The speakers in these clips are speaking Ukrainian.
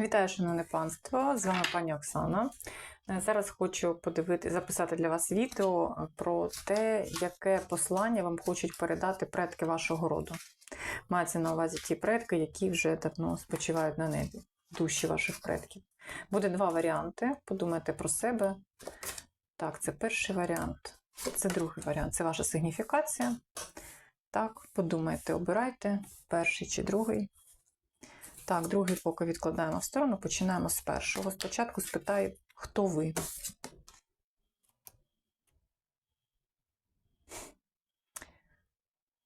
Вітаю, шановне панство! З вами пані Оксана. Е, Зараз хочу подивити, записати для вас відео про те, яке послання вам хочуть передати предки вашого роду. Мається на увазі ті предки, які вже давно спочивають на небі, душі ваших предків. Буде два варіанти. Подумайте про себе. Так, це перший варіант. Це другий варіант. Це ваша сигніфікація. Так, подумайте, обирайте перший чи другий. Так, другий поки відкладаємо в сторону, починаємо з першого. Спочатку спитаю, хто ви.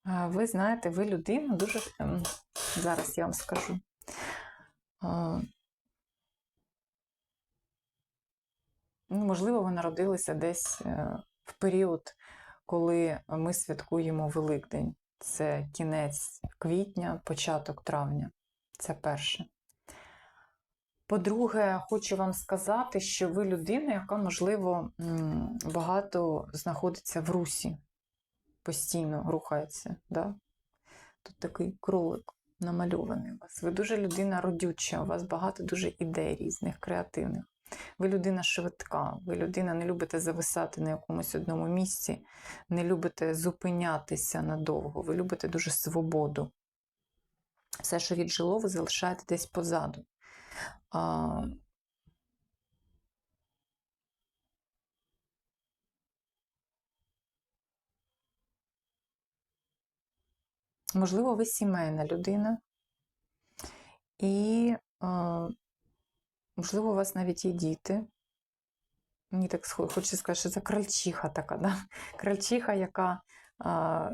Ви знаєте, ви людина дуже. ем, Зараз я вам скажу. Ну, можливо, ви народилися десь е, в період, коли ми святкуємо Великдень. Це кінець квітня, початок травня. Це перше. По-друге, хочу вам сказати, що ви людина, яка, можливо, багато знаходиться в русі, постійно рухається. Да? Тут такий кролик намальований у вас. Ви дуже людина родюча, у вас багато дуже ідей різних, креативних. Ви людина швидка, ви людина не любите зависати на якомусь одному місці, не любите зупинятися надовго, ви любите дуже свободу. Все, що віджило, ви залишаєте десь позаду. А, можливо, ви сімейна людина, і, а, можливо, у вас навіть є діти. Мені так хочеться сказати, що це крольчиха така, да? крольчиха, яка а,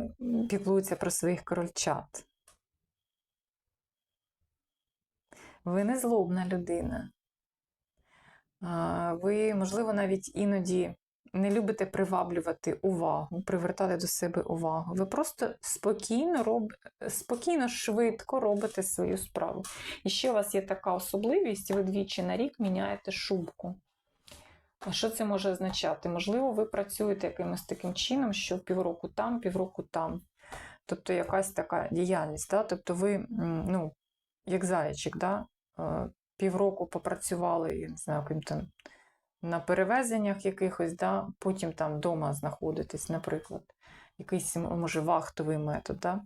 піклується про своїх крольчат. Ви не злобна людина. Ви, можливо, навіть іноді не любите приваблювати увагу, привертати до себе увагу. Ви просто спокійно, роб... спокійно, швидко робите свою справу. І ще у вас є така особливість, ви двічі на рік міняєте шубку. А що це може означати? Можливо, ви працюєте якимось таким чином, що півроку там, півроку там. Тобто якась така діяльність. Да? Тобто ви, ну, як зайчик, да? е, півроку попрацювали, я не знаю, яким там на перевезеннях якихось, да? потім там вдома знаходитесь, наприклад, якийсь, може, вахтовий метод. Да?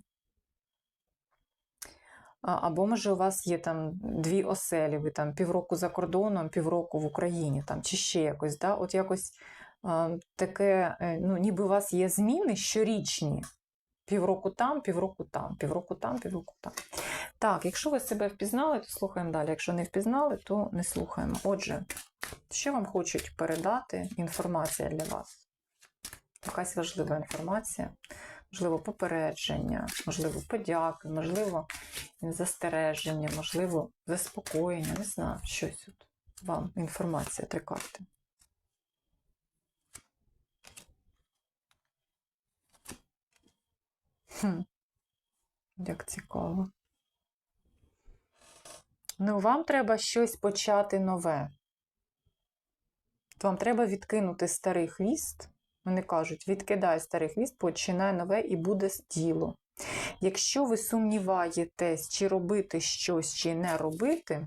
Або, може, у вас є там дві оселі, ви там півроку за кордоном, півроку в Україні, там, чи ще якось. Да? От якось а, таке, е, ну, ніби у вас є зміни щорічні. Півроку там, півроку там, півроку там, півроку там. Так, якщо ви себе впізнали, то слухаємо далі. Якщо не впізнали, то не слухаємо. Отже, що вам хочуть передати інформація для вас? Якась важлива інформація, можливо, попередження, можливо, подяки, можливо, застереження, можливо, заспокоєння, не знаю, щось от вам інформація, три карти. Хм, як цікаво. Ну, вам треба щось почати нове. Вам треба відкинути старий хвіст. Вони кажуть, відкидай старий хвіст, починай нове і буде діло. Якщо ви сумніваєтесь, чи робити щось, чи не робити,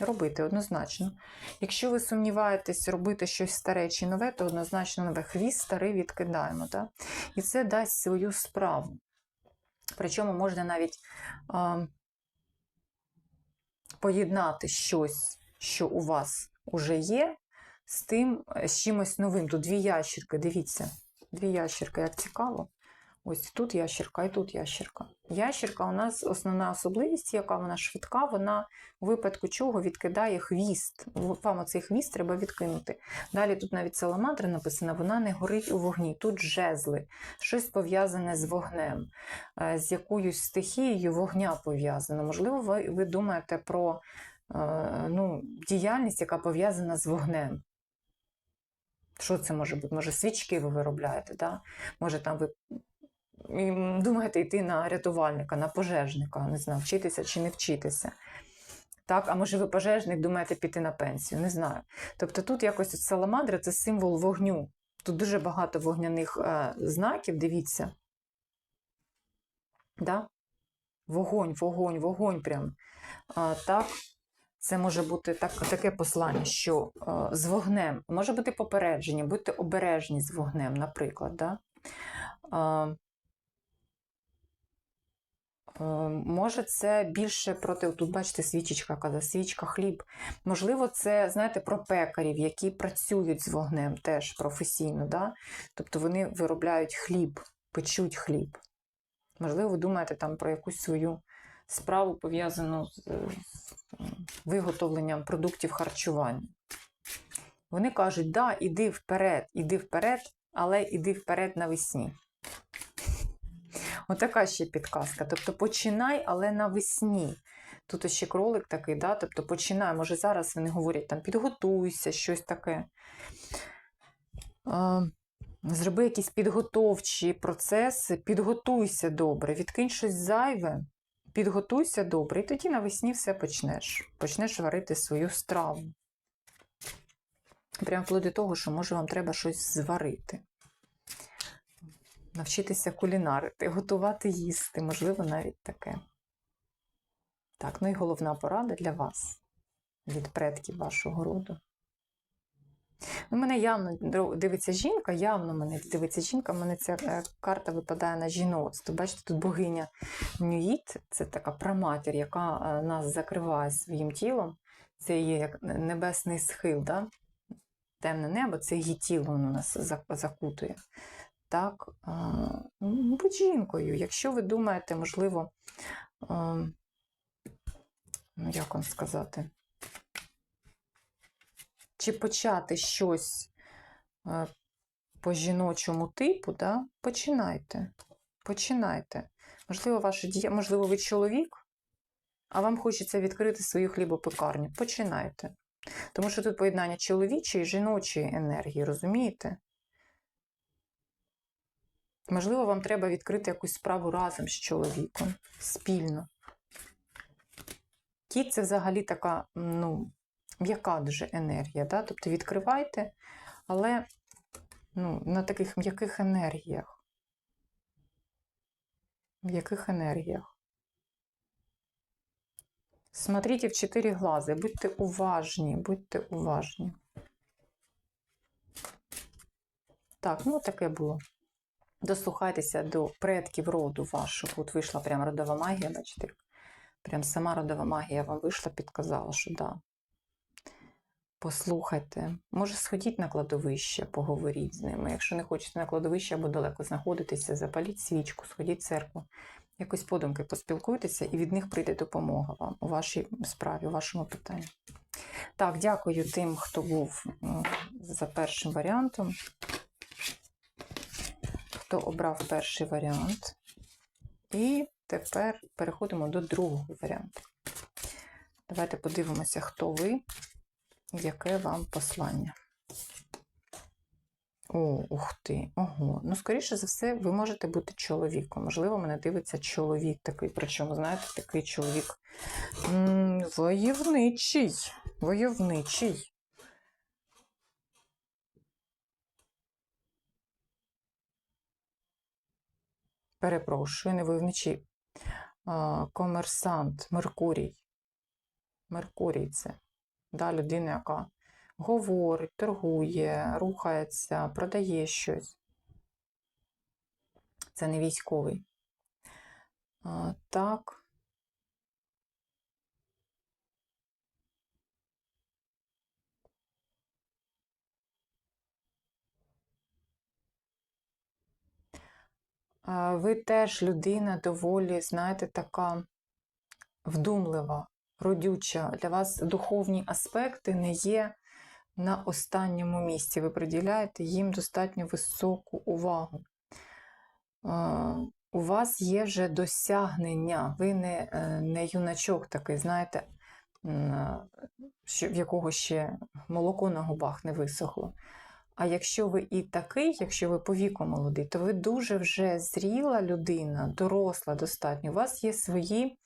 робити однозначно. Якщо ви сумніваєтесь робити щось старе чи нове, то однозначно нове хвіст старий відкидаємо. Так? І це дасть свою справу. Причому можна навіть поєднати щось, що у вас уже є, з тим, е, з чимось новим. Тут дві ящерки, дивіться, дві ящерки, як цікаво. Ось тут ящірка і тут ящірка. Ящірка у нас основна особливість, яка вона швидка, вона у випадку чого відкидає хвіст. Вам оцей хвіст треба відкинути. Далі тут навіть саламандра написана, вона не горить у вогні. Тут жезли, щось пов'язане з вогнем, е, з якоюсь стихією вогня пов'язано. Можливо, ви, ви думаєте про е, ну, діяльність, яка пов'язана з вогнем. Що це може бути? Може, свічки ви виробляєте, да? може там ви думаєте йти на рятувальника, на пожежника, не знаю, вчитися чи не вчитися. Так, а може ви пожежник думаєте піти на пенсію? Не знаю. Тобто тут якось саламандра це символ вогню. Тут дуже багато вогняних е, знаків, дивіться. Да? Вогонь, вогонь, вогонь прям. А, так. Це може бути так, таке послання, що е, з вогнем може бути попередження, будьте обережні з вогнем, наприклад. Да? Е, може, це більше проти, тут бачите, свічечка, каза, свічка, хліб. Можливо, це, знаєте, про пекарів, які працюють з вогнем теж професійно. Да? Тобто вони виробляють хліб, печуть хліб. Можливо, ви думаєте там про якусь свою справу пов'язану з, з виготовленням продуктів харчування. Вони кажуть, да, іди вперед, іди вперед, але іди вперед навесні. Отака ще підказка. Тобто починай, але навесні. Тут ще кролик такий, да? тобто починай. Може, зараз вони говорять, там, підготуйся, щось таке. А, Зроби якісь підготовчі процеси, підготуйся добре, відкинь щось зайве, підготуйся добре, і тоді навесні все почнеш. Почнеш варити свою страву. Прямо вплоть до того, що може вам треба щось зварити. Навчитися кулінарити, готувати їсти, можливо, навіть таке. Так, ну і головна порада для вас від предків вашого роду. Ну, мене явно дивиться жінка, явно мене дивиться жінка, мене ця е, карта випадає на жіноцтво. Бачите, тут богиня Нюїт, це така праматір, яка е, нас закриває своїм тілом. Це як небесний схил, да? темне небо, це її тіло воно нас закутує. Так, ну, будь жінкою. Якщо ви думаєте, можливо, ну як вам сказати, чи почати щось по жіночому типу, да? починайте. Починайте. Можливо, ваша дія, можливо, ви чоловік, а вам хочеться відкрити свою хлібопекарню. Починайте. Тому що тут поєднання чоловічої і жіночої енергії, розумієте? Можливо, вам треба відкрити якусь справу разом з чоловіком, спільно. Кіт це взагалі така, ну, м'яка дуже енергія. Да? Тобто відкривайте, але ну, на таких м'яких енергіях. М'яких енергіях. Смотрите в чотири глази, будьте уважні, будьте уважні. Так, ну таке було. Дослухайтеся до предків роду вашого. От вийшла прям родова магія, бачите? Прям сама родова магія вам вийшла, підказала, що да. Послухайте, може, сходіть на кладовище, поговоріть з ними. Якщо не хочете на кладовище або далеко знаходитися, запаліть свічку, сходіть в церкву, якось подумки поспілкуйтеся, і від них прийде допомога вам у вашій справі, у вашому питанні. Так, дякую тим, хто був за першим варіантом. Хто обрав перший варіант. І тепер переходимо до другого варіанту. Давайте подивимося, хто ви яке вам послання? О, ух ти, ого. Ну, скоріше за все, ви можете бути чоловіком. Можливо, мене дивиться чоловік такий. Причому, знаєте, такий чоловік м -м, войовничий. Войовничий. Перепрошую, не. А, комерсант, Меркурій. Меркурій це да, людина, яка говорить, торгує, рухається, продає щось. Це не військовий. Так. Ви теж людина доволі, знаєте, така вдумлива, родюча, для вас духовні аспекти не є на останньому місці. Ви приділяєте їм достатньо високу увагу. У вас є вже досягнення, ви не е, не юначок такий, знаєте, в якого ще молоко на губах не висохло. А якщо ви і такий, якщо ви по віку молодий, то ви дуже вже зріла людина, доросла достатньо. У вас є свої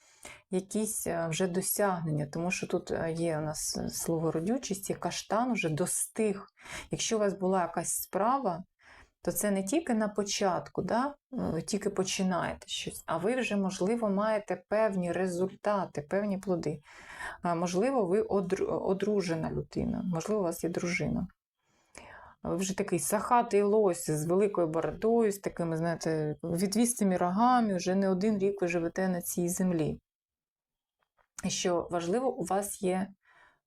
якісь е, вже досягнення, тому що тут е, є у нас е, слово родючість, і каштан вже достиг. Якщо у вас була якась справа, то це не тільки на початку, да? ви тільки починаєте щось, а ви вже, можливо, маєте певні результати, певні плоди. Можливо, ви одружена людина, можливо, у вас є дружина. Вже такий сахатий лось з великою бородою, з такими, знаєте, відвістими рогами, вже не один рік ви живете на цій землі. І що важливо, у вас є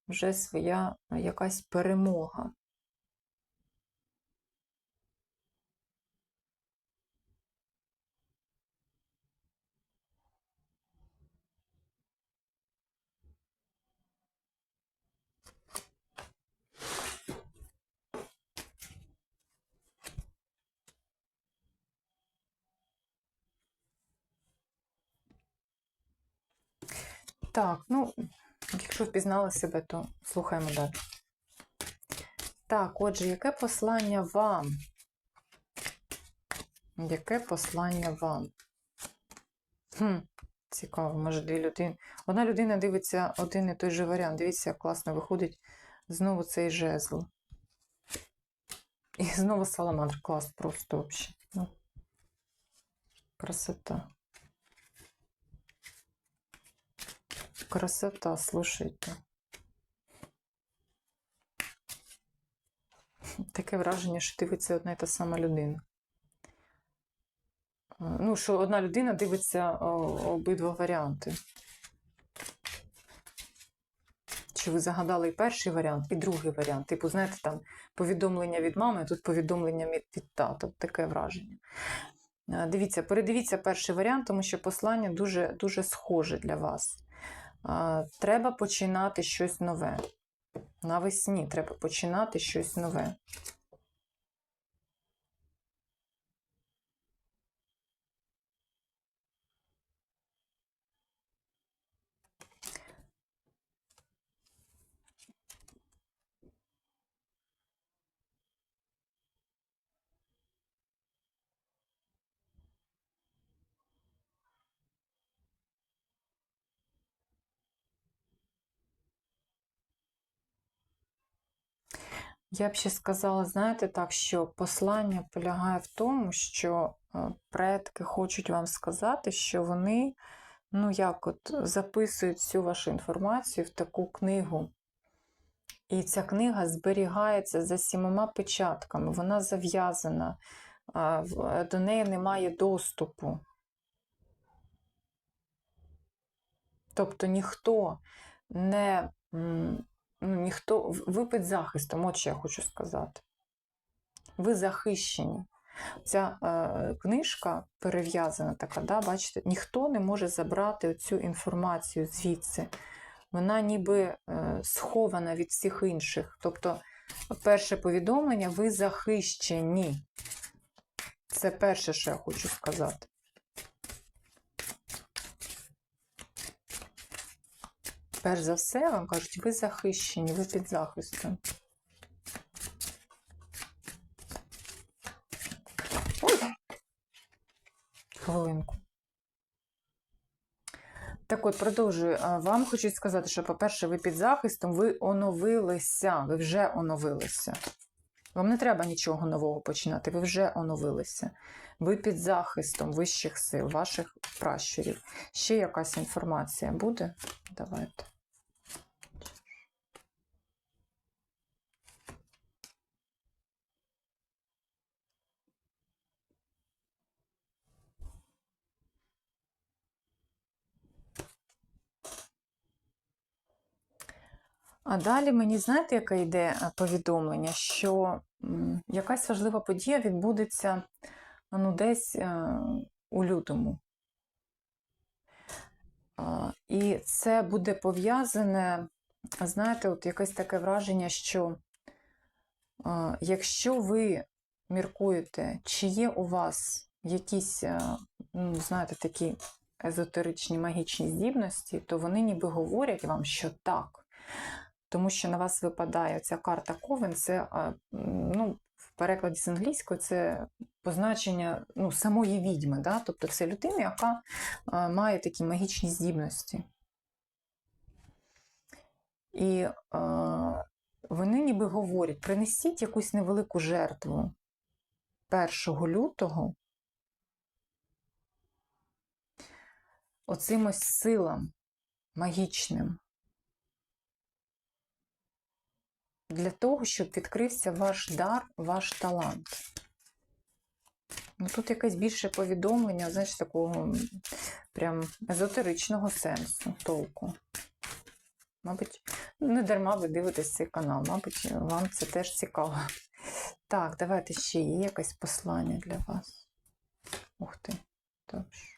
вже своя якась перемога. Так, ну, якщо впізнали себе, то слухаємо далі. Так, отже, яке послання вам? Яке послання вам? Хм, цікаво, може, дві людини. Одна людина дивиться один і той же варіант. Дивіться, як класно виходить знову цей жезл. І знову саламандр. Клас просто взагалі. Ну, красота. Красота, слушайте. Таке враження, що дивиться одна і та сама людина. Ну, що одна людина дивиться обидва варіанти. Чи ви загадали і перший варіант, і другий варіант. Типу, знаєте, там повідомлення від мами, а тут повідомлення від, від тата. Таке враження. Е, Дивіться, передивіться перший варіант, тому що послання дуже, дуже схоже для вас. Треба починати щось нове. Навесні треба починати щось нове. Я б ще сказала, знаєте, так, що послання полягає в тому, що е, предки хочуть вам сказати, що вони, ну як от, записують всю вашу інформацію в таку книгу. І ця книга зберігається за сімома печатками, вона зав'язана, до неї немає доступу. Тобто ніхто не. Ну, ніхто, в- ви під захистом, от що я хочу сказати. Ви захищені. Ця е, книжка перев'язана така, да, бачите, ніхто не може забрати цю інформацію звідси. Вона ніби е, схована від всіх інших. Тобто, перше повідомлення, ви захищені. Це перше, що я хочу сказати. Перш за все, вам кажуть, ви захищені, ви під захистом. Ой! Хвилинку. Так от, продовжую. Вам хочу сказати, що, по-перше, ви під захистом, ви оновилися, ви вже оновилися. Вам не треба нічого нового починати, ви вже оновилися. Ви під захистом вищих сил, ваших пращурів. Ще якась інформація буде? Давайте. А далі мені знаєте, яке йде е, повідомлення, що якась важлива подія відбудеться ну, десь е, у лютому. І це буде пов'язане, знаєте, от якесь таке враження, що якщо ви міркуєте, чи є у вас якісь, е, ну, знаєте, такі езотеричні магічні здібності, то вони ніби говорять вам, що так. Тому що на вас випадає ця карта Ковен, це ну, в перекладі з англійської це позначення ну, самої відьми. Да? Тобто це людина, яка має такі магічні здібності. І вони ніби говорять: принесіть якусь невелику жертву. 1 лютого оцим ось силам магічним для того, щоб відкрився ваш дар, ваш талант. Ну, тут якесь більше повідомлення, знаєш, такого прям езотеричного сенсу, толку. Мабуть, не дарма ви дивитесь цей канал, мабуть, вам це теж цікаво. Так, давайте ще є якесь послання для вас. Ух ти, добре.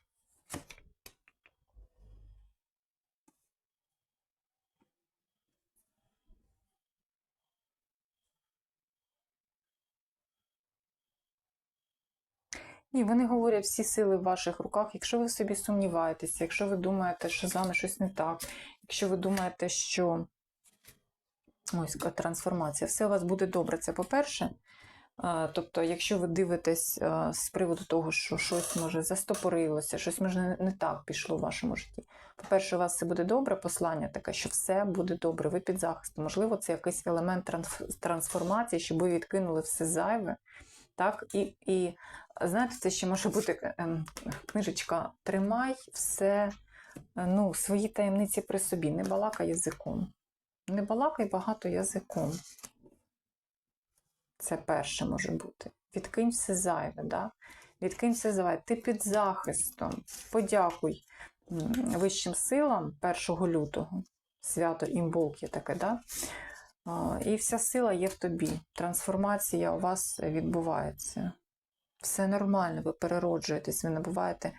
Ні, вони говорять всі сили в ваших руках. Якщо ви собі сумніваєтеся, якщо ви думаєте, що з вами щось не так, якщо ви думаєте, що ось трансформація, все у вас буде добре. Це по-перше. Тобто, якщо ви дивитесь з приводу того, що щось може застопорилося, щось може не- так пішло в вашому житті. По-перше, у вас все буде добре, послання таке, що все буде добре, ви під захистом. Можливо, це якийсь елемент трансформації, щоб ви відкинули все зайве. Так, і, і знаєте, це ще може бути ем, книжечка Тримай все, е, ну, свої таємниці при собі, не балакай язиком. Не балакай багато язиком. Це перше може бути. Відкинь все зайве, да? Відкинь все зайве. Ти під захистом. Подякуй вищим силам 1 лютого. Свято імболк є таке, да? І вся сила є в тобі. Трансформація у вас відбувається. Все нормально, ви перероджуєтесь, ви набуваєте,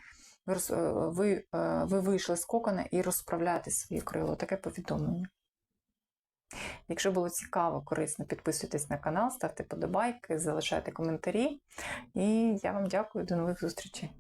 ви, е, е, ви вийшли з кокона і розправляєте свої крила. Таке повідомлення. Якщо було цікаво, корисно, підписуйтесь на канал, ставте подобайки, залишайте коментарі. І я вам дякую. До нових зустрічей.